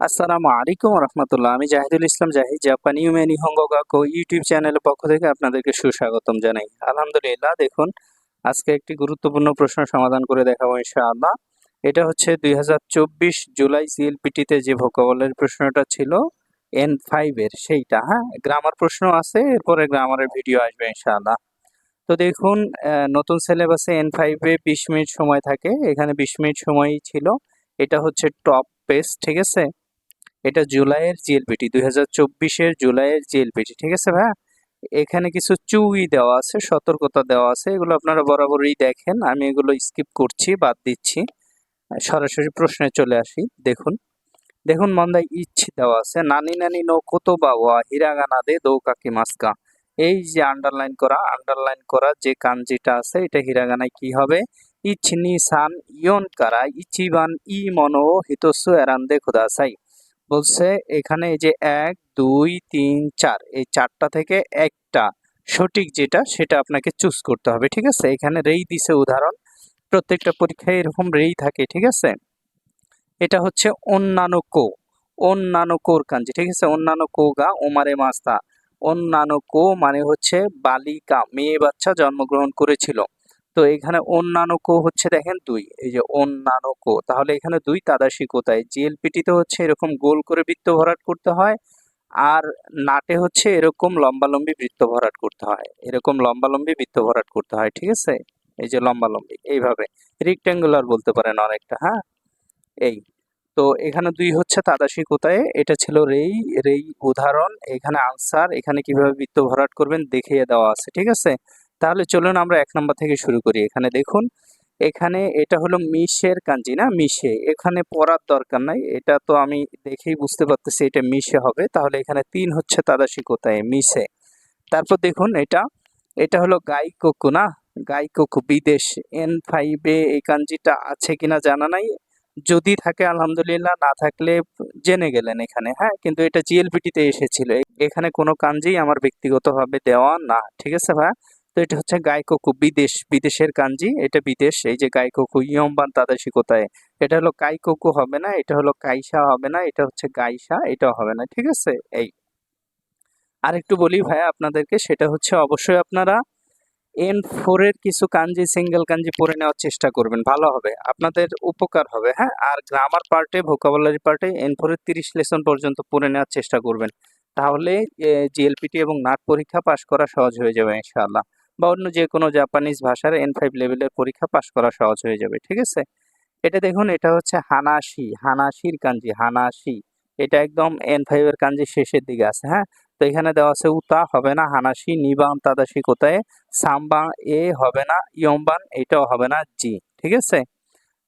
আসসালামু আলাইকুম রহমতুল্লাহ। আমি জাহিদুল ইসলাম জাহিদ, জাপানি ইউমেনি হঙ্গগাকো ইউটিউব চ্যানেলের পক্ষ থেকে আপনাদেরকে সুস্বাগতম জানাই। আলহামদুলিল্লাহ, দেখুন, আজকে একটি গুরুত্বপূর্ণ প্রশ্ন সমাধান করে দেখাবো ইনশাআল্লাহ। এটা হচ্ছে দুই হাজার চব্বিশ জুলাই সিএলপিটিতে যে ভোকাবলের প্রশ্নটা ছিল, এন ফাইভের সেইটা হ্যাঁ? গ্রামার প্রশ্ন আছে, এরপরে গ্রামারের ভিডিও আসবে ইনশাআল্লাহ। তো দেখুন নতুন সিলেবাসে এন ফাইভে বিশ মিনিট সময় থাকে। এখানে বিশ মিনিট সময়ই ছিল। এটা হচ্ছে টপ পেজ, ঠিক আছে? এটা জুলাইয়ের জিএলপিটি, দুই হাজার চব্বিশের জুলাইয়ের জিএলপিটি, ঠিক আছে ভাই এখানে কিছু চুই দেওয়া আছে, সতর্কতা দেওয়া আছে, এগুলো আপনারা বরাবরই দেখেন, আমি এগুলো স্কিপ করছি, বাদ দিচ্ছি। সরাসরি প্রশ্নে চলে আসি, দেখুন। দেখুন মন্দায় ইচ্ছে দেওয়া আছে, নানি নানি নো কত বাবা হিরাগানা দে দৌ কাকি মাস্কা। এই যে আন্ডারলাইন করা আন্ডারলাইন করা যে কাঞ্জিটা আছে, এটা হিরাগানায় কি হবে? ইচ্ছনি সান ইয়ন কারা ইচিবান ই মনো হিতস্য হিতসু এরান্দে খুদাসাই। বলছে এখানে এই যে এক, দুই, তিন, চার, এই চারটা থেকে একটা সঠিক যেটা সেটা আপনাকে চুজ করতে হবে, ঠিক আছে? এখানে রেই দিছে উদাহরণ। প্রত্যেকটা পরীক্ষায় এরকম রেই থাকে, ঠিক আছে? এটা হচ্ছে অন্যান্য কো, অন্যান্য কোর কাঞ্জি, ঠিক আছে? অন্যান্য কো গা ওমারে মাস্তা। অন্যান্য কো মানে হচ্ছে বালিকা, মেয়ে বাচ্চা জন্মগ্রহণ করেছিল। তো এখানে অন্যান্য কো হচ্ছে দেখেন দুই, এই যে অন্যান্য কো তাহলে এখানে দুই তাদাসি কোথায় জিএলপিটিতে হচ্ছে এরকম গোল করে বৃত্ত ভরাট করতে হয়, আর নাটে হচ্ছে এরকম লম্বালম্বি বৃত্ত ভরাট করতে হয়, এরকম লম্বালম্বি বৃত্ত ভরাট করতে হয়, ঠিক আছে? এই যে লম্বালম্বি, এইভাবে রেক্ট্যাঙ্গুলার বলতে পারেন অনেকটা হ্যাঁ? এই, তো এখানে দুই হচ্ছে তাদাসি কোথায় এটা ছিল রেই রেই উদাহরণ, এখানে আনসার, এখানে কীভাবে বৃত্ত ভরাট করবেন দেখিয়ে দেওয়া আছে, ঠিক আছে? তাহলে চলুন আমরা এক নম্বর থেকে শুরু করি। এখানে দেখুন, এখানে এটা হলো মিশের কাঞ্জি না? মিশে। এখানে পড়ার দরকার নাই। এটা তো আমি দেখেই বুঝতে পারতেছি এটা মিশে হবে। তাহলে এখানে তিন হচ্ছে তাদাসি কোথায়? মিশে। তারপর দেখুন এটা এটা হলো গাইকোকু না? গাইকোকু বিদেশ। এন ফাইভে এই কাঞ্জিটা আছে কিনা জানা নাই। যদি থাকে, আলহামদুলিল্লাহ। না থাকলে জেনে গেলেন এখানে হ্যাঁ? কিন্তু এটা জিএলপিটিতে এসেছিল। এখানে কোনো কাঞ্জি আমার ব্যক্তিগতভাবে দেওয়া না। ঠিক আছে ভাই? তো এটা হচ্ছে গাইকোকু, বিদেশ, বিদেশের কাঞ্জি, এটা বিদেশ, এই যে গাইকোকু, ইয়ম্বান তাদাসি কোথায়? এটা হলো কাইকোকু হবে না, এটা হলো কাইসা হবে না, এটা হচ্ছে গাইসা এটা হবে না, ঠিক আছে? এই। আরেকটু বলি ভাই আপনাদেরকে, সেটা হচ্ছে অবশ্যই আপনারা এন ফোরের কিছু কাঞ্জি সিঙ্গেল কাঞ্জি পড়ে নেওয়ার চেষ্টা করবেন, ভালো হবে, আপনাদের উপকার হবে হ্যাঁ? আর গ্রামার পার্টে ভোকাবুলারি পার্টে এন ফোরের তিরিশ লেসন পর্যন্ত পড়ে নেওয়ার চেষ্টা করবেন, তাহলে জিএলপিটি এবং নাট পরীক্ষা পাশ করা সহজ হয়ে যাবে, ইনশাআল্লাহ। বা অন্য যে কোনো জাপানিজ ভাষার এন ফাইভ লেভেলের পরীক্ষা পাশ করা সহজ হয়ে যাবে, ঠিক আছে? এটা দেখুন, এটা হচ্ছে হানাসি হানাসির কাঞ্জি হানাসি এটা একদম এন ফাইভের কাঞ্জি শেষের দিকে আছে হ্যাঁ? তো এখানে দেওয়া আছে উতা, হবে না হানাসি নিবান তাদাসি কোথায়? সাম্বা এ হবে না ইয়ম্বান এটাও হবে না জি ঠিক আছে?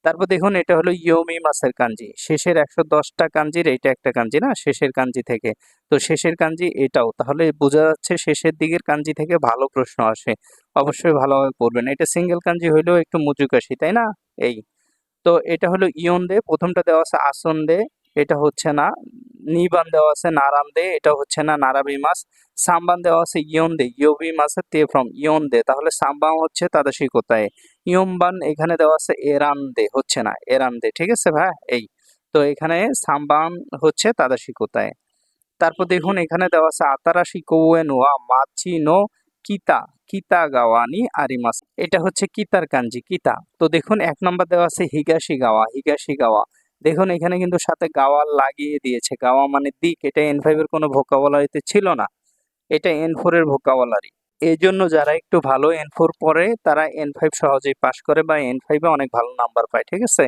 তারপর দেখুন, এটা হলো ইয়মি মাসের কাঞ্জি। শেষের একশো দশটা কাঞ্জির, এটা একটা কাঞ্জি না? শেষের কাঞ্জি থেকে। তো শেষের কাঞ্জি এটাও। তাহলে বোঝা যাচ্ছে শেষের দিকের কাঞ্জি থেকে ভালো প্রশ্ন আসে। অবশ্যই ভালোভাবে পড়বেন। এটা সিঙ্গেল কাঞ্জি হইলেও একটু মুজুকাশি তাই না? এই। তো এটা হলো ইয়ন দে। প্রথমটা দেওয়া আছে আসন দে। এটা হচ্ছে না নিবান দেওয়া আছে নারান দে, এটা হচ্ছে না নারাবি মাস সাম্বান দেওয়া আছে ইয়ন দে, ইয়বি মাসের তে ফ্রম ইয়ন দে। তাহলে সাম্বান হচ্ছে তাদাসি কোথায়? ইয়মবান এখানে দেওয়া আছে এরান দে, হচ্ছে না, এরান দে, ঠিক আছে ভাই? এই, তো এখানে সাম্বান হচ্ছে তাদাসি কোথায়? তারপর দেখুন এখানে দেওয়া আছে আতারাশি কৌয়েন ওয়া মাছি নো কিতা কিতা গাওয়ানি আরিমাস এটা হচ্ছে কিতার কাঞ্জি, কিতা। তো দেখুন এক নম্বর দেওয়া আছে হিগাশি গাওয়া হিগাশি গাওয়া। দেখুন, এখানে কিন্তু সাথে গাওয়া লাগিয়ে দিয়েছে। গাওয়া মানে দিক, এটা এন ফাইভের কোনো ভোকাবলারিতে ছিল না। এটা এন ফোর এর ভোকাবলারি এই জন্য যারা একটু ভালো এন ফোর পড়ে, তারা এন ফাইভ সহজেই পাশ করে বা এন ফাইভে অনেক ভালো নাম্বার পায়, ঠিক আছে?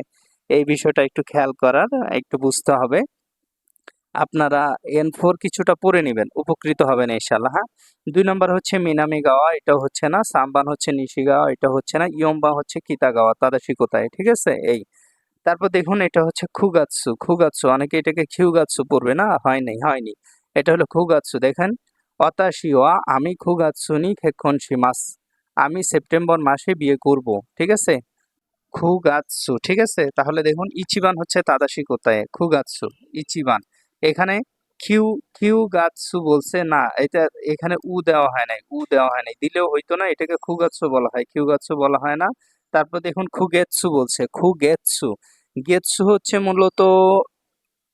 এই বিষয়টা একটু খেয়াল করার, একটু বুঝতে হবে। আপনারা এন ফোর কিছুটা পড়ে নেবেন, উপকৃত হবেন ইনশাল্লাহ হ্যাঁ? দুই নম্বর হচ্ছে মিনামি গাওয়া এটা হচ্ছে না। সাম্বান হচ্ছে নিশি গাওয়া এটা হচ্ছে না। ইয়ম্বা হচ্ছে কিতা গাওয়া তাদাসি কোথায় ঠিক আছে? এই তারপর দেখুন এটা হচ্ছে খুগাৎসু খুগাৎসু, অনেকে এটাকে খিউগাৎসু পড়বে না? হয়নি হয়নি। এটা হলো খুগাৎসু, দেখেন। অতাশিওয়া আমি খুগাৎসুনি খেক্ষণসি মাস। আমি সেপ্টেম্বর মাসে বিয়ে করব, ঠিক আছে? খুগাৎসু, ঠিক আছে? তাহলে দেখুন, ইচিবান হচ্ছে তাদাসি কোথায় খুগাৎসু, ইচিবান। এখানে কিউ কিউ গাৎসু বলছে না, এটা এখানে উ দেওয়া হয় নাই, উ দেওয়া হয় নাই। দিলেও হইতো না, এটাকে খুগাৎসু বলা হয়। কিউ গাৎসু বলা হয় না। তারপর দেখুন খুগেৎসু বলছে খুগেৎসু গেৎসু হচ্ছে মূলত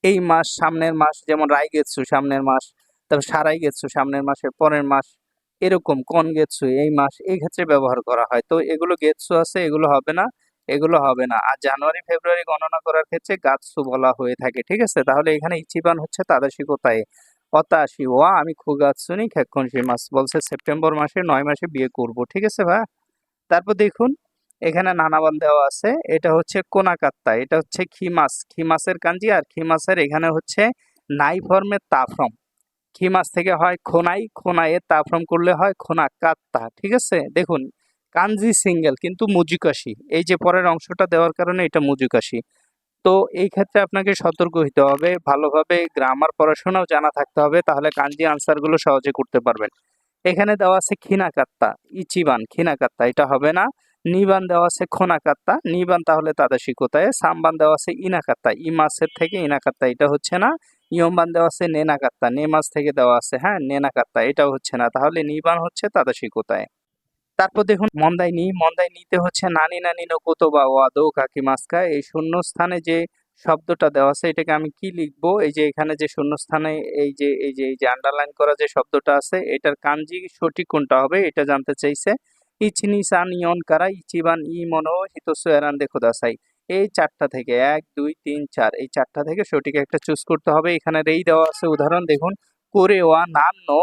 এই মাস সামনের মাস যেমন রাই গেছু সামনের মাস, তারপর সারাই গেছু সামনের মাসের পরের মাস, এরকম কন গেছু এই মাস এই ক্ষেত্রে ব্যবহার করা হয়। তো এগুলো গেছু আছে, এগুলো হবে না, এগুলো হবে না। আর জানুয়ারি, ফেব্রুয়ারি গণনা করার ক্ষেত্রে গাছসু বলা হয়ে থাকে, ঠিক আছে? তাহলে এখানে ইচিবান হচ্ছে তাদাসি কোথায় অতাশি, ওয়া, আমি খুগাৎসুনি খেক্ষণসি মাস বলছে সেপ্টেম্বর মাসে নয় মাসে বিয়ে করব, ঠিক আছে ভাই? তারপর দেখুন এখানে নানাবান দেওয়া আছে। এটা হচ্ছে কোনাকাত্তা, এটা হচ্ছে খিমাস। খিমাসের কাঞ্জি আর খিমাসের এখানে হচ্ছে নাই ফর্মের তাফরম। খিমাস থেকে হয় খোনাই, খোনাইয়ের তাফরম করলে হয় খোনা কাত্তা ঠিক আছে? দেখুন, কাঞ্জি সিঙ্গেল কিন্তু মুজুকাশি এই যে পরের অংশটা দেওয়ার কারণে এটা মুজুকাশি তো এই ক্ষেত্রে আপনাকে সতর্ক হতে হবে, ভালোভাবে গ্রামার পড়াশোনাও জানা থাকতে হবে, তাহলে কাঞ্জি আনসারগুলো সহজে করতে পারবেন। এখানে দেওয়া আছে খিনাকাত্তা, ইচিবান, খিনাকাত্তা, এটা হবে না নিবান দেওয়া আছে খোনাকাত্তা। নিবান তাহলে তাদাসি কোথায় সামবান দেওয়া আছে ইনাকাত্তা। ই মাসের থেকে ইনাকাত্তা, এটা হচ্ছে না। ইয়মবান দেওয়া আছে নেনাকাত্তা। নে মাস থেকে দেওয়া আছে হ্যাঁ নেনাকাত্তা, এটাও হচ্ছে না। তাহলে নিবান হচ্ছে তাদাসি কোথায় তারপর দেখুন, মন্দাই নি। মন্দাই নিতে হচ্ছে নানি নানি নকুতো বা ওয়াদো কাকি মাস্কা এই শূন্য স্থানে যে শব্দটা দেওয়া আছে, এটাকে আমি কি লিখব? এই যে এখানে যে শূন্য স্থানে এই যে এই যে এই যে আন্ডারলাইন করা যে শব্দটা আছে, এটার কাঞ্জি সঠিক কোনটা হবে, এটা জানতে চাইছে। ইচিনি সান ইয়ন কারা ইচিবান ই মনো হিতসু এরান দেখো দাসাই। এই চারটা থেকে, এক, দুই, তিন, চার, এই চারটা থেকে সঠিক একটা চুজ করতে হবে। এখানে রেই দেওয়া আছে উদাহরণ, দেখুন করে ওয়া নান নো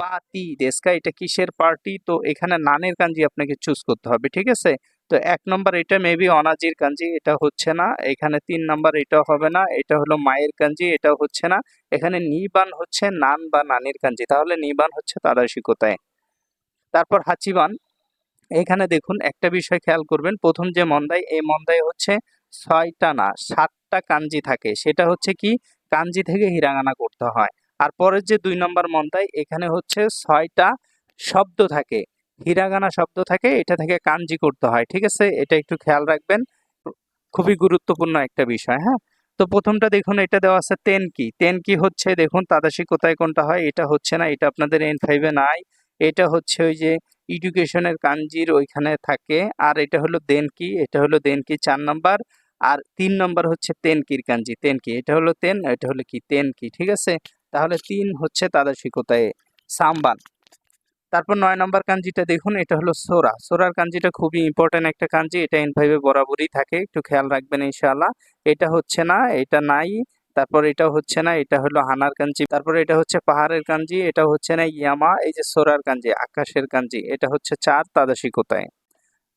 পাতি, দেশকা, এটা কিসের পার্টি? তো এখানে নানের কাঞ্জি আপনাকে চুজ করতে হবে, ঠিক আছে? তো এক নম্বর এটা মেবি অনাজির কাঞ্জি, এটা হচ্ছে না। এখানে তিন নম্বর এটা হবে না, এটা হলো মায়ের কাঞ্জি এটা হচ্ছে না। এখানে নিবান হচ্ছে, নান বা নানির কাঞ্জি, তাহলে নিবান হচ্ছে তাদাসি কোথায় তারপর হাচিবান এখানে দেখুন একটা বিষয় খেয়াল করবেন। প্রথম যে মন্দাই এই মন্দাই হচ্ছে ছয়টা না, সাতটা কাঞ্জি থাকে। সেটা হচ্ছে কি? কাঞ্জি থেকে হিরাগানা করতে হয়। আর পরের যে দুই নম্বর মন্দাই এখানে হচ্ছে ছয়টা শব্দ থাকে। হিরাগানা শব্দ থাকে, এটা থেকে কাঞ্জি করতে হয়। ঠিক আছে? এটা একটু খেয়াল রাখবেন। খুবই গুরুত্বপূর্ণ একটা বিষয় হ্যাঁ? তো প্রথমটা দেখুন, এটা দেওয়া আছে তেন কি? তেন কি হচ্ছে, দেখুন তাদাসি কোথায় কোনটা হয়? এটা হচ্ছে না, এটা আপনাদের এন ফাইভে নাই। এটা হচ্ছে ওই যে এডুকেশনের কাঞ্জির ওইখানে থাকে। আর এটা হলো দেন কি এটা হলো দেন কি চার নাম্বার। আর তিন নম্বর হচ্ছে তেনকির কাঞ্জি। তেনকি, এটা হলো তেন, এটা হলো কি? তেনকি, ঠিক আছে? তাহলে তিন হচ্ছে তাদাসি কোথায় সাম্বান। তারপর নয় নম্বর কাঞ্জিটা দেখুন, এটা হলো সোরা। সোরার কাঞ্জিটা খুবই ইম্পর্টেন্ট একটা কাঞ্জি। এটা এন ফাইভে বরাবরই থাকে। একটু খেয়াল রাখবেন ইনশাআল্লাহ। এটা হচ্ছে না, এটা নাই। তারপর এটা হচ্ছে না, এটা হলো হানার কাঞ্জি, তারপর এটা হচ্ছে পাহাড়ের কাঞ্জি এটা হচ্ছে না, ইয়ামা, এই যে সোরার কাঞ্জি, আকাশের কাঞ্জি, এটা হচ্ছে চার তাদাসিকতায়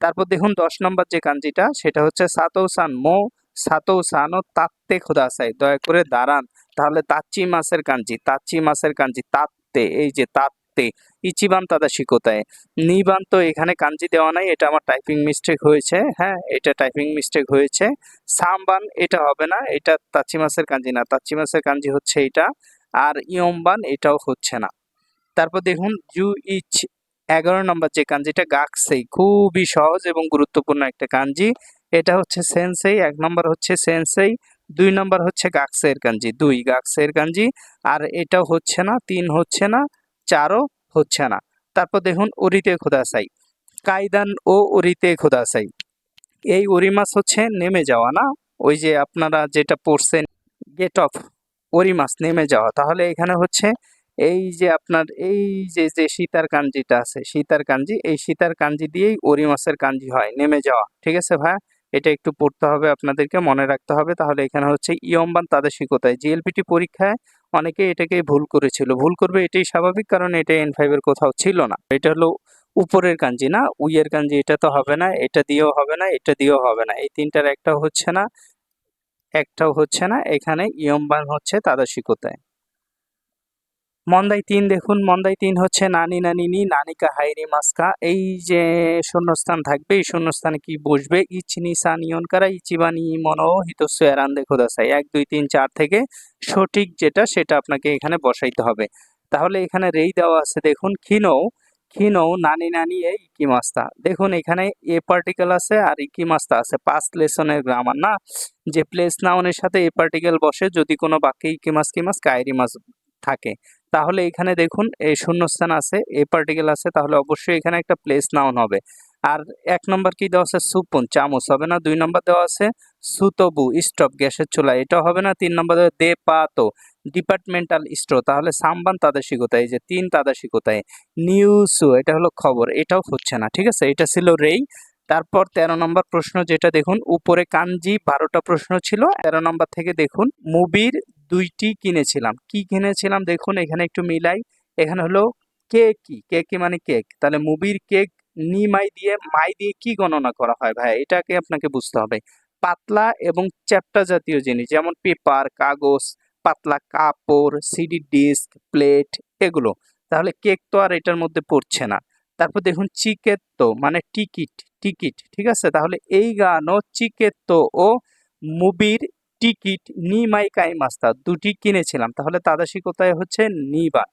তারপর দেখুন দশ নম্বর যে কাঞ্জিটা, সেটা হচ্ছে সাতৌসান মো সাতৌসান ও তাত্তে খোদাসাই দয়া করে দাঁড়ান। তাহলে তাচ্চি মাসের কাঞ্জি, তাচ্চি মাসের কাঞ্জি, তাত্তে, এই যে তাত্তে ইচিবান তাদাসি কোথায় নিবান তো এখানে কাঞ্জি দেওয়া নাই, এটা আমার টাইপিং মিস্টেক হয়েছে হ্যাঁ এটা টাইপিং মিস্টেক হয়েছে। সামবান, এটা হবে না, এটা তাচ্চি মাসের কাঞ্জি না তাচ্চি মাসের কাঞ্জি হচ্ছে এটা, আর ইয়মবান এটাও হচ্ছে না। তারপর দেখুন, জু ইচ, এগারো নম্বর যে কাঞ্জিটা গাকসেই, খুবই সহজ এবং গুরুত্বপূর্ণ একটা কাঞ্জি। এটা হচ্ছে সেন্সেই, এক নম্বর হচ্ছে সেন্সেই, দুই নম্বর হচ্ছে গাকসের কাঞ্জি, দুই গাকসের কাঞ্জি, আর এটাও হচ্ছে না, তিন হচ্ছে না চারও হচ্ছে না। তারপর দেখুন, উরিতে খোদাসাই কায়দান ও উরিতে খোদাসাই এই উরিমাস হচ্ছে নেমে যাওয়া, না? ওই যে আপনারা যেটা পড়ছেন গেট অফ ওরিমাস নেমে যাওয়া। তাহলে এখানে হচ্ছে এই যে আপনার, এই যে যে সীতার কাঞ্জিটা আছে, সীতার কাঞ্জি, এই সীতার কাঞ্জি দিয়েই ওরি মাছের কাঞ্জি হয়, নেমে যাওয়া। ঠিক আছে ভাই? এটা একটু পড়তে হবে আপনাদেরকে, মনে রাখতে হবে। তাহলে এখানে হচ্ছে ইয়ম্বান তাদের শিকোতায় জিএলপিটি পরীক্ষায় অনেকে এটাকে ভুল করেছিল। ভুল করবে এটাই স্বাভাবিক, কারণ এটা এন ফাইভের কোথাও ছিল না। এটা হলো উপরের কাঞ্জি, না? উইয়ের কাঞ্জি, এটা তো হবে না, এটা দিয়েও হবে না, এটা দিয়েও হবে না। এই তিনটার একটাও হচ্ছে না, একটাও হচ্ছে না। এখানে ইয়মবান হচ্ছে তাদের শিকোতায় মন্দাই তিন, দেখুন, মন্দাই তিন হচ্ছে নানি নানিনি নানিকা হাইরি মাস্কা। এই যে শূন্যস্থান থাকবে, এই শূন্যস্থানে কি বসবে? ইচিনি সানিয়ন কারা ইচিবানি মনো হিতস্য এরান, দেখো দাসাই এক, দুই, তিন, চার থেকে সঠিক যেটা, সেটা আপনাকে এখানে বসাইতে হবে। তাহলে এখানে রেই দেওয়া আছে, দেখুন খিনৌ খিনৌ নানি নানি এই ইকিমাস্তা দেখুন, এখানে এ পার্টিকেল আছে আর ইকি, মাস্তা আছে। পাঁচ লেসনের গ্রামার না? যে প্লেস নাউনের সাথে এ পার্টিকেল বসে, যদি কোনো বাক্যে ইকিমাস কিমাস কায়রি, মাস থাকে। তাহলে এখানে দেখুন, এই শূন্যস্থান আছে এ পার্টিকেল আছে, তাহলে অবশ্যই এখানে একটা প্লেস নাউন হবে। আর এক নম্বর কি দেওয়া আছে? সুপন, চামচ হবে না? দুই নম্বর দেওয়া আছে? সুতবু স্টপ গ্যাসের চুলা। এটা হবে না? তিন নম্বর দেওয়া দে পাতো ডিপার্টমেন্টাল স্টোর তাহলে সাম্বান কোথায় যে তিন তাদের কোথায় নিউজু এটা হলো খবর, এটাও হচ্ছে না, ঠিক আছে? এটা ছিল রেই। তারপর তেরো নম্বর প্রশ্ন যেটা দেখুন, উপরে কাঞ্জি বারোটা প্রশ্ন ছিল। তেরো নম্বর থেকে দেখুন মুবির দুইটি কিনেছিলাম। কি কিনেছিলাম? দেখুন, এখানে একটু মিলাই। এখানে হলো কি? কেক কি মানে কেক? তাহলে মুবির কেক নি মাই দিয়ে মাই দিয়ে কি গণনা করা হয় ভাই? এটাকে আপনাকে বুঝতে হবে। পাতলা এবং চ্যাপ্টা জাতীয় জিনিস, যেমন পেপার, কাগজ, পাতলা কাপড়, সিডি ডিস্ক, প্লেট, এগুলো। তাহলে কেক তো আর এটার মধ্যে পড়ছে না। তারপর দেখুন, চিকেত্তো মানে টিকিট টিকিট, ঠিক আছে? তাহলে এই গানও চিকেত্তো ও মুবির টিকিট নি মাই কাই মাস্তা, দুটি কিনেছিলাম। তাহলে তাদাসি কোথায় হচ্ছে নিবা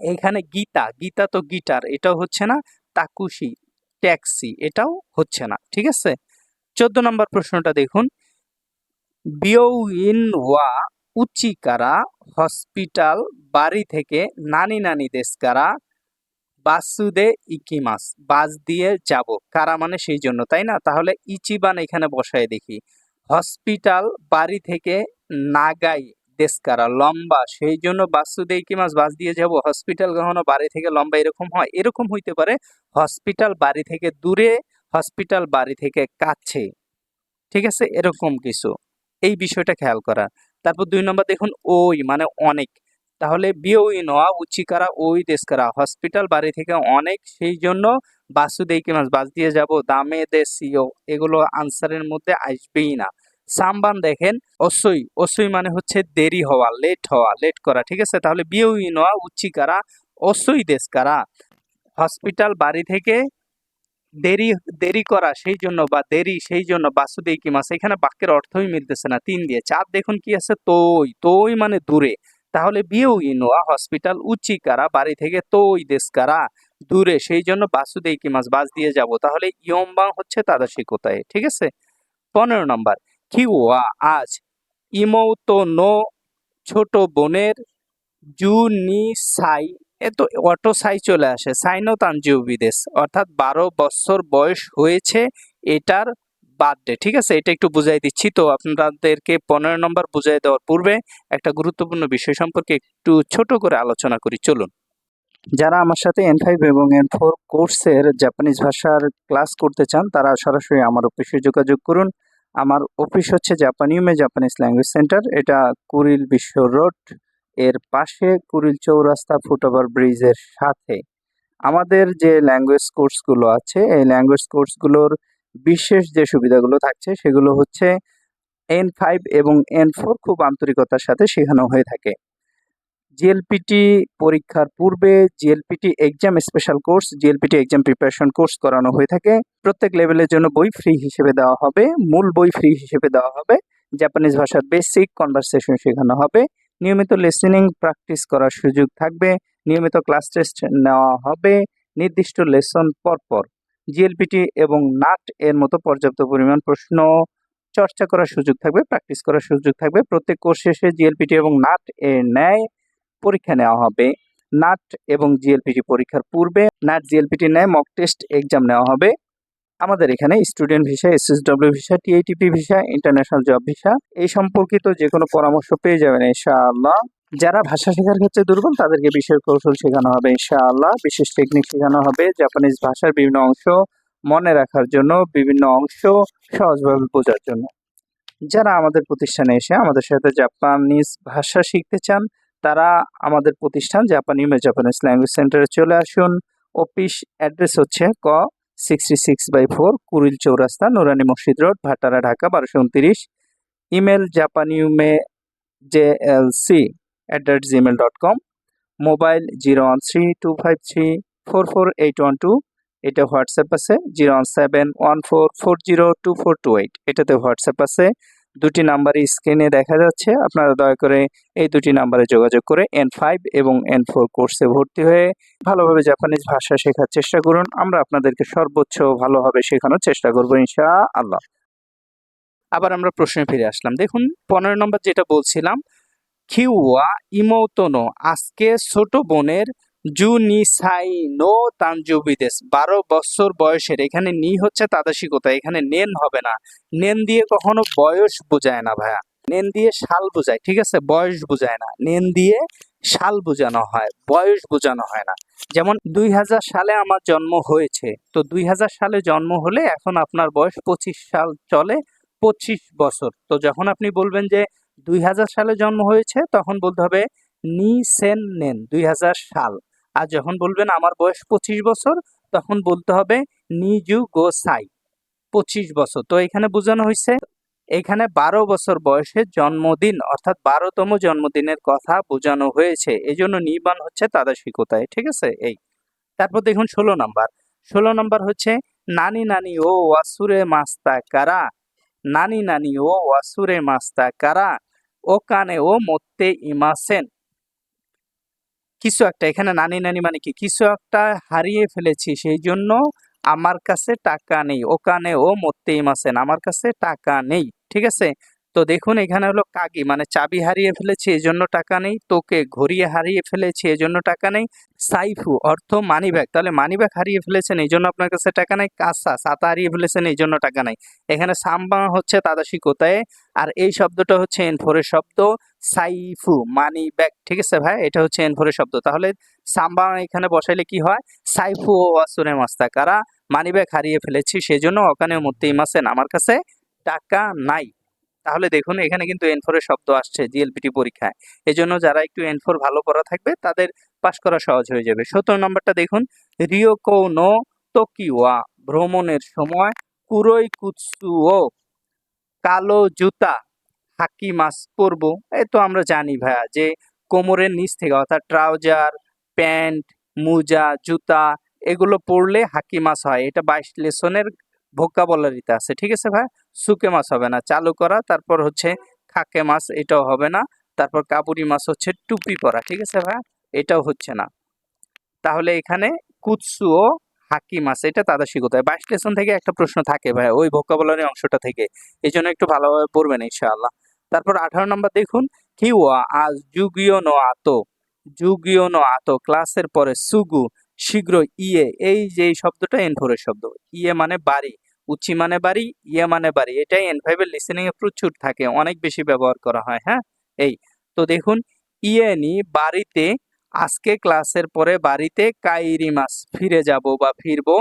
এখানে গীতা গীতা তো গিটার, এটাও হচ্ছে না, তাকুশি, ট্যাক্সি, এটাও হচ্ছে না, ঠিক আছে? চোদ্দ নম্বর প্রশ্নটা দেখুন। বিউইন ওয়া উচিকারা হসপিটাল বাড়ি থেকে নানি নানি দেশকারা বাসুদে ইকিমাস বাস দিয়ে যাব। কারা মানে সেই জন্য, তাই না? তাহলে ইচিবান এখানে বসায় দেখি। হসপিটাল বাড়ি থেকে নাগাই দেশকারা লম্বা। সেই জন্য বাসুদে ইকিমাস বাস দিয়ে যাব। হসপিটাল কখনো বাড়ি থেকে লম্বা এরকম হয়? এরকম হইতে পারে হসপিটাল বাড়ি থেকে দূরে, হসপিটাল বাড়ি থেকে কাছে। ঠিক আছে? এরকম কিছু। এই বিষয়টা খেয়াল করা। তারপর দুই নম্বর দেখুন, ওই মানে অনেক। তাহলে বিওই নোয়া উচিকারা, ওই দেশকারা হসপিটাল বাড়ি থেকে অনেক সেই জন্য বাসুদেই কি মাস বাস দিয়ে যাব। দামে দেশীয়। এগুলো আনসারের মধ্যে আসবেই না। সাম্বান দেখেন অসই অসই মানে হচ্ছে দেরি হওয়া লেট হওয়া লেট করা, ঠিক আছে? তাহলে বিওই নোয়া উচিকারা অসই দেশকারা হসপিটাল, বাড়ি থেকে দেরি দেরি করা সেই জন্য বা দেরি সেই জন্য বাসুদেই কি মাস? এখানে বাক্যের অর্থই মিলতেছে না, তিন দিয়ে। চার দেখুন কি আছে? তোই তোই মানে দূরে। তাহলে বিয়েও ইনোয়া হসপিটাল উচিকারা বাড়ি থেকে তোই দেশকারা দূরে। সেই জন্য বাসুদেই কি মাস? বাস দিয়ে যাব। তাহলে ইয়মবাং হচ্ছে তাদাসি কোথায় ঠিক আছে? পনেরো নম্বর। কিওয়া আজ ইমৌতো নো ছোট বোনের জুনি সাই এ তো অটো সাই চলে আসে। সাইনো তানজিও বিদেশ। অর্থাৎ বারো বছর বয়স হয়েছে এটার বার্থডে। ঠিক আছে? এটা একটু বুঝাই দিচ্ছি। তো আপনাদেরকে পনেরো নম্বর বুঝাই দেওয়ার পূর্বে একটা গুরুত্বপূর্ণ বিষয় সম্পর্কে একটু ছোট করে আলোচনা করি। চলুন। যারা আমার সাথে এন ফাইভ এবং এন ফোর কোর্সের জাপানিজ ভাষার ক্লাস করতে চান, তারা সরাসরি আমার অফিসে যোগাযোগ করুন। আমার অফিস হচ্ছে জাপানিউমে জাপানিজ ল্যাঙ্গুয়েজ সেন্টার এটা কুরিল বিশ্ব রোড, এর পাশে কুরিল চৌরাস্তা ফুটওভার ব্রিজের সাথে। আমাদের যে ল্যাঙ্গুয়েজ কোর্সগুলো আছে, এই ল্যাঙ্গুয়েজ কোর্সগুলোর বিশেষ যে সুবিধাগুলো থাকছে, সেগুলো হচ্ছে এন ফাইভ এবং এন ফোর খুব আন্তরিকতার সাথে শেখানো হয়ে থাকে। জিএলপিটি পরীক্ষার পূর্বে JLPT exam special course JLPT exam preparation course করানো হয়ে থাকে। প্রত্যেক লেভেলের জন্য বই ফ্রি হিসেবে দেওয়া হবে। মূল বই ফ্রি হিসেবে দেওয়া হবে। জাপানিজ ভাষার বেসিক কনভারসেশন শেখানো হবে। নিয়মিত লিসেনিং প্র্যাকটিস করার সুযোগ থাকবে। নিয়মিত ক্লাস টেস্ট নেওয়া হবে। নির্দিষ্ট লেসন পরপর। জিএলপিটি এবং নাট এর মতো পর্যাপ্ত পরিমাণ প্রশ্ন চর্চা করার সুযোগ থাকবে প্র্যাকটিস করার সুযোগ থাকবে। প্রত্যেক কোর্স শেষে জিএলপিটি এবং নাট এর ন্যায় পরীক্ষা নেওয়া হবে। নাট এবং জিএলপিটি পরীক্ষার পূর্বে নাট জিএলপিটি নেয় মক টেস্ট এক্সাম নেওয়া হবে। আমাদের এখানে student visa SSW visa TITP visa international job visa এই সম্পর্কিত যে কোনো পরামর্শ পেয়ে যাবেন ইনশাআল্লাহ। যারা ভাষা শেখার ক্ষেত্রে দুর্বল, তাদেরকে বিশেষ কৌশল শেখানো হবে ইনশাআল্লাহ। বিশেষ টেকনিক শেখানো হবে জাপানিজ ভাষার বিভিন্ন অংশ মনে রাখার জন্য, বিভিন্ন অংশ সহজভাবে বোঝার জন্য। যারা আমাদের প্রতিষ্ঠানে এসে আমাদের সাথে জাপানিজ ভাষা শিখতে চান তারা আমাদের প্রতিষ্ঠান জাপানি জাপানিজ ল্যাঙ্গুয়েজ সেন্টারে চলে আসুন। অফিস অ্যাড্রেস হচ্ছে ক sixty six by four Kuril Chowrasta, Nurani Masjid road, Bhatara, Dhaka, বারোশো উনত্রিশ। Email japanyume J L C at the rate gmail dot com mobile zero one three two five three four four eight one two এটা WhatsApp আছে zero one seven one four four zero two four two eight এটাতে WhatsApp আছে। দুটি নাম্বারই স্ক্রিনে দেখা যাচ্ছে। আপনারা দয়া করে এই দুটি নাম্বারে যোগাযোগ করে এন ফাইভ এবং এন ফোর কোর্সে ভর্তি হয়ে ভালোভাবে জাপানিজ ভাষা শেখার চেষ্টা করুন। আমরা আপনাদেরকে সর্বোচ্চ ভালোভাবে শেখানোর চেষ্টা করব ইনশা আল্লাহ আবার আমরা প্রশ্নে ফিরে আসলাম। দেখুন, পনেরো নম্বর যেটা বলছিলাম খিউয়া ইমৌতনো, আজকে ছোট বোনের জুনিসাই নো তানজুবিদেশ বারো বছর বয়সের। এখানে নি হচ্ছে তাদাসিকতা এখানে নেন হবে না। নেন দিয়ে কখনো বয়স বোঝায় না ভাইয়া। নেন দিয়ে সাল বোঝায়, ঠিক আছে? বয়স বোঝায় না। নেন দিয়ে সাল বোঝানো হয়। বয়স বোঝানো হয় না। যেমন দুই হাজার সালে আমার জন্ম হয়েছে। তো দুই হাজার সালে জন্ম হলে এখন আপনার বয়স পঁচিশ সাল চলে পঁচিশ বছর। তো যখন আপনি বলবেন যে দুই হাজার সালে জন্ম হয়েছে, তখন বলতে হবে নি সেন নেন, দুই হাজার সাল। আর যখন বলবেন আমার বয়স পঁচিশ বছর, তখন বলতে হবে নিজু গো সাই পঁচিশ বছর। তো এখানে বোঝানো হয়েছে, এখানে বারো বছর বয়সে জন্মদিন, অর্থাৎ বারোতম জন্মদিনের কথা বোঝানো হয়েছে। এই জন্য নির্বাণ হচ্ছে তাদের তাদাসিকতায় ঠিক আছে? এই। তারপর দেখুন ষোলো নাম্বার। ষোলো নাম্বার হচ্ছে, নানি নানি ও ওয়াসুরে মাস্তা কারা? নানি নানি ও ওয়াসুরে মাস্তা কারা? ও কানে ও মত্তে ইমাসেন। কিছু একটা, এখানে নানি নানি মানে কি? কিছু একটা হারিয়ে ফেলেছি সেই জন্য আমার কাছে টাকা নেই। ওখানে ও মরতে মাসেন আমার কাছে টাকা নেই, ঠিক আছে? তো দেখুন, এখানে হলো কাগি মানে চাবি হারিয়ে ফেলেছি এই জন্য টাকা নেই। তোকে ঘুরিয়ে হারিয়ে ফেলেছি এই জন্য টাকা নেই। সাইফু, অর্থ মানি ব্যাগ তাহলে মানি ব্যাগ হারিয়ে ফেলেছেন এই জন্য আপনার কাছে টাকা নেই। কাঁচা ছাতা হারিয়ে ফেলেছেন এই জন্য টাকা নেই। এখানে সাম্বা হচ্ছে তাদাসি কোথায়? আর এই শব্দটা হচ্ছে এনফোরের শব্দ। সাইফু মানি ব্যাগ ঠিক আছে ভাই? এটা হচ্ছে এনফোরের শব্দ। তাহলে সাম্বা এখানে বসাইলে কি হয়? সাইফু ও আসুরে মাস্তা কারা মানি ব্যাগ হারিয়ে ফেলেছি, সেজন্য ওখানে মধ্যে ইমাসেন আমার কাছে টাকা নাই। তাহলে দেখুন, এখানে কিন্তু এন ফোরের শব্দ আসছে জিএলপিটি পরীক্ষায়। এজন্য যারা একটু এন ফোর ভালো পড়া থাকবে, তাদের পাশ করা সহজ হয়ে যাবে। সতেরো নম্বরটা দেখুন রিওকো নো তোকিওয়া ভ্রমণের সময় কুরই কুৎসুও কালো জুতা হাকি মাছ পরবো। এই তো আমরা জানি ভাইয়া যে কোমরের নিচ থেকে, অর্থাৎ ট্রাউজার, প্যান্ট, মোজা, জুতা, এগুলো পরলে হাকি মাছ হয়। এটা বাইশ লেসনের ভোকাবলারিতে আছে, ঠিক আছে ভাই? সুকে মাছ হবে না, চালু করা, তারপর হচ্ছে খাকে মাছ, এটাও হবে না। তারপর কাবুরি মাছ হচ্ছে টুপি পরা, ঠিক আছে ভাই? এটাও হচ্ছে না। তাহলে এখানে কুৎসু ও হাকি মাছ, এটা তাদের শিখতে বাইশ লেসন থেকে একটা প্রশ্ন থাকে ভাই, ওই ভোকাবলারি অংশটা থেকে। এই জন্য একটু ভালোভাবে পড়বেন, ইনশাআল্লাহ। তারপর আঠারো নম্বর দেখুন কিওয়া আজ যুগীয় নো আতো। যুগীয় নো আতো ক্লাসের পরে সুগু শীঘ্র ইয়ে এই যে শব্দটা এন ফোরের শব্দ। ইয়ে মানে বাড়ি, উচি মানে বাড়ি ইয়ে মানে বাড়ি। এটাই এন ফাইভের লিসেনিং এ প্রচুর থাকে, অনেক বেশি ব্যবহার করা হয় হ্যাঁ? এই, তো দেখুন ইয়ে নি, বাড়িতে, আজকে ক্লাসের পরে বাড়িতে কাইরি মাস ফিরে যাব বা ফিরবো,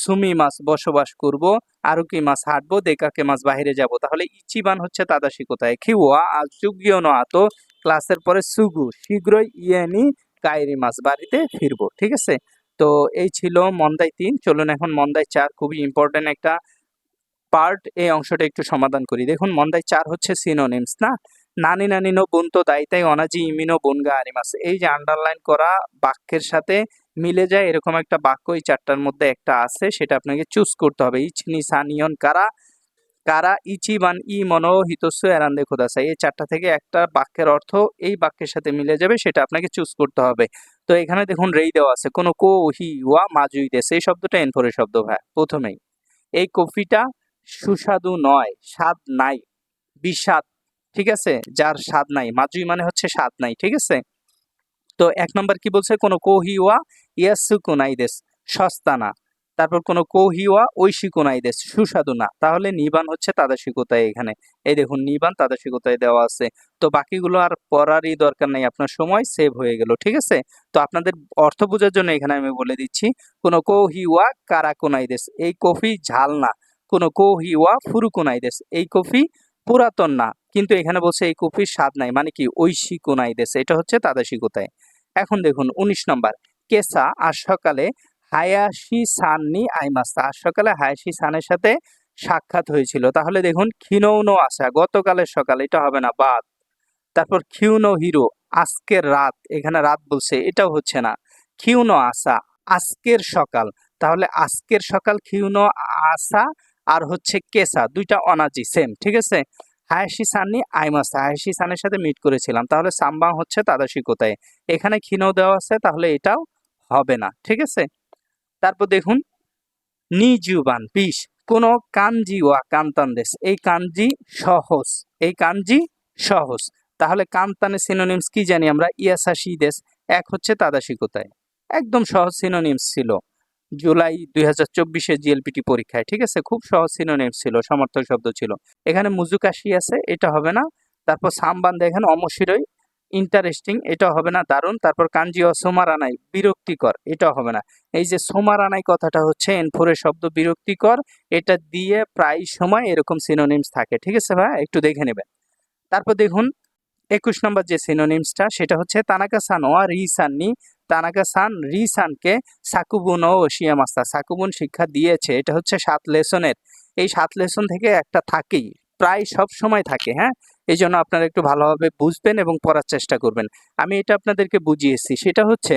সুমি মাস বসবাস করব, আরুকি মাস হাঁটবো, দেকাকে মাস বাহিরে যাব। তাহলে ইচিবান হচ্ছে তাদাসি কোথায় খিওয়া যুগীয় ন আতো ক্লাসের পরে সুগু, শীঘ্রই ইয়েনি কাইরি মাস বাড়িতে ফিরবো, ঠিক আছে? তো এই ছিল মন্দাই তিন। চলুন এখন মন্দাই চার খুবই ইম্পর্টেন্ট একটা পার্ট এই অংশটা একটু সমাধান করি। দেখুন, মন্দাই চার হচ্ছে সিনোনিমস না? নানি নানি নো তো দায়িতাই অনাজি ইমিনো বোনগা আরিমাস। এই যে আন্ডারলাইন করা বাক্যের সাথে মিলে যায়, এরকম একটা বাক্য এই চারটার মধ্যে একটা আছে, সেটা আপনাকে চুজ করতে হবে। ইচনি সানিয়ন কারা? কারা ইচিবান ই মনো হিতস্য এরান্দে খোদাসাই। এই চারটা থেকে একটা বাক্যের অর্থ এই বাক্যের সাথে মিলে যাবে, সেটা আপনাকে চুজ করতে হবে। তো এখানে দেখুন রেই দেওয়া আছে। কোনো কো, হি, ওয়া মাজুই দেশ এই শব্দটা এনফোরের শব্দ ভাই, প্রথমেই। এই কফিটা সুস্বাদু নয়, স্বাদ নাই বিস্বাদ ঠিক আছে? যার স্বাদ নাই মাজুই মানে হচ্ছে স্বাদ নাই, ঠিক আছে? তো এক নম্বর কি বলছে? কোনো কোহিওয়া ইয়াসু কোনাই দেশ সস্তা না। তারপর কোনো কোহিওয়া ঐশী কোনাই দেশ সুস্বাদু না। তাহলে নিবান হচ্ছে তাদাসিকতায় এখানে। এই দেখুন, নিবান তাদাসিকতায় দেওয়া আছে। তো বাকিগুলো আর পড়ারই দরকার নেই, আপনার সময় সেভ হয়ে গেল, ঠিক আছে? তো আপনাদের অর্থ বোঝার জন্য এখানে আমি বলে দিচ্ছি, কোনো কোহিওয়া কারা কোনাই দেশ, এই কফি ঝাল না। কোনো কোহিওয়া ফুরু কোনাই দেশ, এই কফি পুরাতন না। কিন্তু এখানে বলছে এই কফির স্বাদ নাই মানে কি, ঐশী কোনাই দেশ, এটা হচ্ছে তাদাসিকতায়। এখন দেখুন, উনিশ নম্বর, কেসা আজ সকালে হায়াশি সাননি আইমাস্তা। আজ সকালে হায়াশি সানের সাথে সাক্ষাৎ হয়েছিল। তাহলে দেখুন খিনৌনো আসা গতকালের সকাল, এটা হবে না, বাদ। তারপর খিউনো হিরো, আজকের রাত, এখানে রাত বলছে, এটাও হচ্ছে না খিউনো আসা আজকের সকাল। তাহলে আজকের সকাল খিউনো আসা আর হচ্ছে কেসা, দুইটা অনাজি সেম ঠিক আছে? হায়াশি সাননি, আইমাস্তা, হায়াশি সানের সাথে মিট করেছিলাম। তাহলে সাম্বাং হচ্ছে তাদাসি কোথায় এখানে খিনো দেওয়া আছে, তাহলে এটাও হবে না, ঠিক আছে? তারপর দেখুন নিজুবান বিশ কোন কাঞ্জি ওয়া, কান্তানদেশ, এই কাঞ্জি সহজ, এই কাঞ্জি সহজ। তাহলে কান্তানের সিনোনিমস কি জানি আমরা? ইয়াসাশি দেশ এক হচ্ছে তাদাসি কোথায় একদম সহজ সিনোনিমস ছিল। জুলাই দুই হাজার চব্বিশে জিএলপিটি পরীক্ষায়, ঠিক আছে? খুব সহজ সিনোনিমস ছিল, সমর্থক শব্দ ছিল। এখানে মুজুকাশি আছে, এটা হবে না। তারপর সামবান দেখেন অমশিরই ইন্টারেস্টিং এটা হবে না, দারুণ। তারপর কাঞ্জি সোমারানাই, বিরক্তিকর এটা হবে না। এই যে সোমারানাই কথাটা হচ্ছে এনফোরের শব্দ বিরক্তিকর, এটা দিয়ে প্রায় সময় এরকম সিনোনিমস থাকে। ঠিক আছে ভাই? একটু দেখে নেবেন। তারপর দেখুন, একুশ নম্বর যে সিনোনিমসটা সেটা হচ্ছে তানাকা সান ওয়া রিসাননি তানাকা সান রিসানকে সাকুবুন ও ওশিয়ামাস্তা সাকুবুন শিক্ষা দিয়েছে। এটা হচ্ছে সাত লেসনের। এই সাত লেসন থেকে একটা থাকেই, প্রায় সব সময় থাকে হ্যাঁ? এই জন্য আপনারা একটু ভালোভাবে বুঝবেন এবং পড়ার চেষ্টা করবেন। আমি এটা আপনাদেরকে বুঝিয়েছি, সেটা হচ্ছে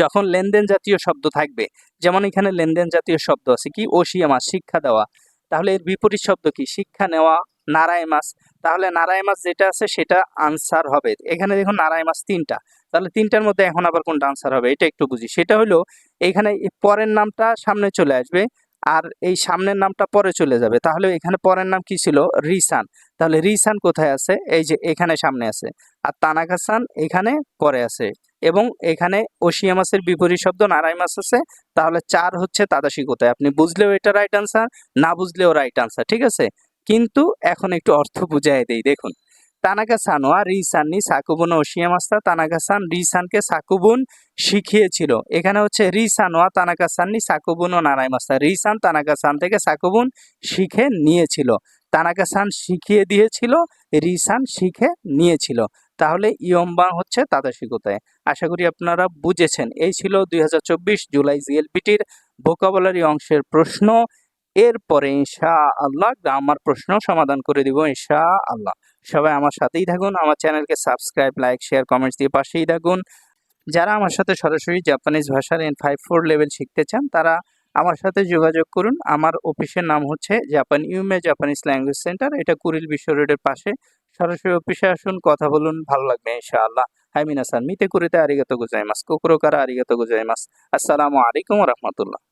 যখন লেনদেন জাতীয় শব্দ থাকবে, যেমন এখানে লেনদেন জাতীয় শব্দ আছে কি? ওশিয়ামাস শিক্ষা দেওয়া। তাহলে এর বিপরীত শব্দ কি? শিক্ষা নেওয়া, নারায় মাস। তাহলে নারায় মাস যেটা আছে সেটা আনসার হবে। এখানে দেখুন নারায় মাস তিনটা। তাহলে তিনটার মধ্যে এখন আবার কোনটা আনসার হবে? এটা একটু বুঝি। সেটা হলো, এখানে পরের নামটা সামনে চলে আসবে। আর এই সামনের নামটা পরে চলে যাবে। তাহলে এখানে পরের নাম কি ছিল? রিসান। তাহলে রিসান কোথায় আছে? এই যে এখানে সামনে আছে। আর তানাকাসান এখানে পরে আছে। এবং এখানে ওশিয়া মাসের বিপরীত শব্দ নারাই মাস আছে। তাহলে চার হচ্ছে তাদাসি কোথায়? আপনি বুঝলেও এটা রাইট আনসার না বুঝলেও রাইট আনসার ঠিক আছে? কিন্তু এখন একটু অর্থ বুঝাই দেই, দেখুন। তানাকা সানোয়া রিসাননি সাকুবুন ওশিয়া মাস্তা তানাকা সান রিসানকে সাকুবুন শিখিয়েছিল। এখানে হচ্ছে রিসানোয়া তানাকা সাননি সাকুবুন ও নারাই মাস্তা রিসান তানাকা সান থেকে সাকুবুন শিখে নিয়েছিল। তানাকা সান শিখিয়ে দিয়েছিল, রিসান শিখে নিয়েছিল। তাহলে ইয়ম্বা হচ্ছে তাদাসিকতায় আশা করি আপনারা বুঝেছেন। এই ছিল দুই হাজার চব্বিশ জুলাই জিএলপিটির ভোকাবলারি অংশের প্রশ্ন। এরপরে ইনশা আল্লাহ গ্রামার প্রশ্ন সমাধান করে দিব ইনশা আল্লাহ সবাই আমার সাথেই থাকুন, আমার চ্যানেলকে সাবস্ক্রাইব, লাইক, শেয়ার, কমেন্টস দিয়ে পাশেই থাকুন। যারা আমার সাথে সরাসরি জাপানিজ ভাষার এন ফাইভ ফোর লেভেল শিখতে চান, তারা আমার সাথে যোগাযোগ করুন। আমার অফিসের নাম হচ্ছে Japan Yume Japanese language centre. এটা কুরিল বিশ্ব রোডের পাশে। সরাসরি অফিসে আসুন, কথা বলুন, ভালো লাগবে ইনশাআল্লাহ। হাই মিনাসান, মিতে কুরিতে আরিগাতো গুজাইমাস, কোকুরো কারা আরিগাতো গুজাইমাস। আসসালামু আলাইকুম রহমতুল্লাহ।